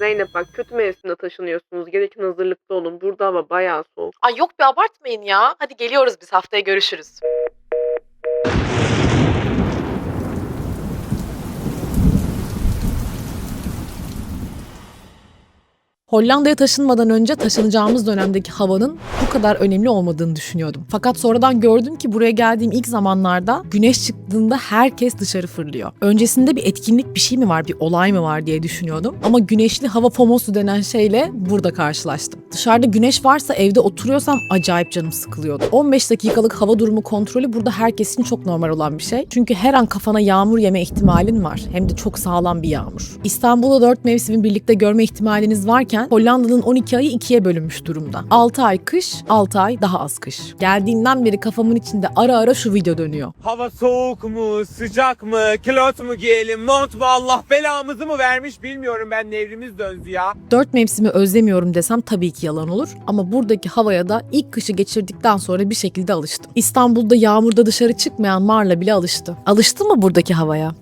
Zeynep bak kötü mevsimde taşınıyorsunuz. Gereken hazırlıklı olun. Burada hava bayağı soğuk. Ay yok bir abartmayın ya. Hadi geliyoruz biz haftaya görüşürüz. Hollanda'ya taşınmadan önce taşınacağımız dönemdeki havanın bu kadar önemli olmadığını düşünüyordum. Fakat sonradan gördüm ki buraya geldiğim ilk zamanlarda güneş çıktığında herkes dışarı fırlıyor. Öncesinde bir etkinlik bir şey mi var, bir olay mı var diye düşünüyordum. Ama güneşli hava pomosu denen şeyle burada karşılaştım. Dışarıda güneş varsa evde oturuyorsam acayip canım sıkılıyordu. 15 dakikalık hava durumu kontrolü burada herkes için çok normal olan bir şey. Çünkü her an kafana yağmur yeme ihtimalin var. Hem de çok sağlam bir yağmur. İstanbul'da 4 mevsimi birlikte görme ihtimaliniz varken Hollanda'nın 12 ayı ikiye bölünmüş durumda. 6 ay kış, 6 ay daha az kış. Geldiğimden beri kafamın içinde ara ara şu video dönüyor. Hava soğuk mu, sıcak mı, kilot mu giyelim, mont mu, Allah belamızı mı vermiş bilmiyorum ben nevrimiz döndü ya. Dört mevsimi özlemiyorum desem tabii ki yalan olur. Ama buradaki havaya da ilk kışı geçirdikten sonra bir şekilde alıştım. İstanbul'da yağmurda dışarı çıkmayan Marla bile alıştı. Alıştın mı buradaki havaya?